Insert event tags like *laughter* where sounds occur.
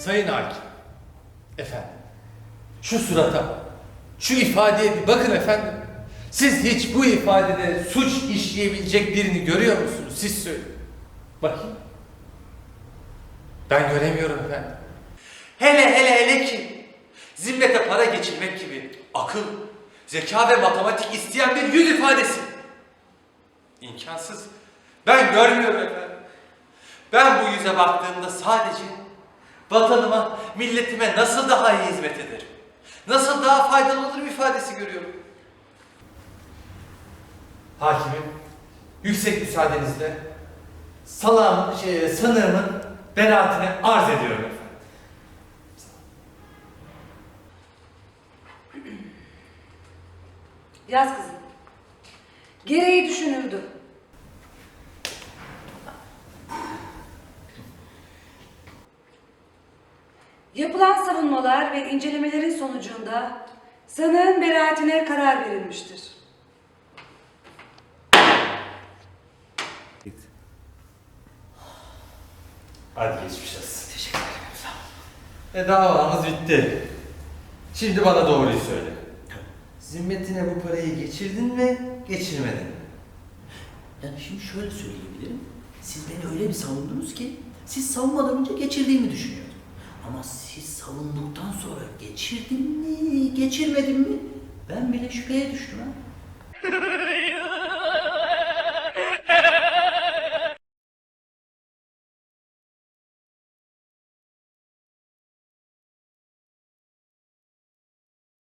Sayın Hakim. Efendim. Şu surata, şu ifadeye bir bakın efendim. Siz hiç bu ifadede suç işleyebilecek birini görüyor musunuz? Siz söyleyin. Bakayım. Ben göremiyorum efendim. Hele hele hele ki zimmete para geçirmek gibi akıl, zeka ve matematik isteyen bir yüz ifadesi. İmkansız. Ben görmüyorum efendim. Ben bu yüze baktığımda sadece vatanıma, milletime nasıl daha iyi hizmet ederim? Nasıl daha faydalı olurum ifadesi görüyorum. Hakimim, yüksek müsaadenizle salam, şey, sanığımın beraatine arz ediyorum efendim. Yaz kızım. Gereği düşünüldü. Yapılan savunmalar ve incelemelerin sonucunda sanığın beraatine karar verilmiştir. Hadi geçmiş olsun. Teşekkür ederim. Sağ ol. E davamız bitti. Şimdi bana doğruyu söyle. Zimmetine bu parayı geçirdin mi, geçirmedin mi? Yani şimdi şöyle söyleyebilirim. Siz beni öyle bir savundunuz ki siz savunmadan önce geçirdiğimi düşünüyordum. Ama siz savunduktan sonra geçirdim mi, geçirmedim mi ben bile şüpheye düştüm ha. *laughs*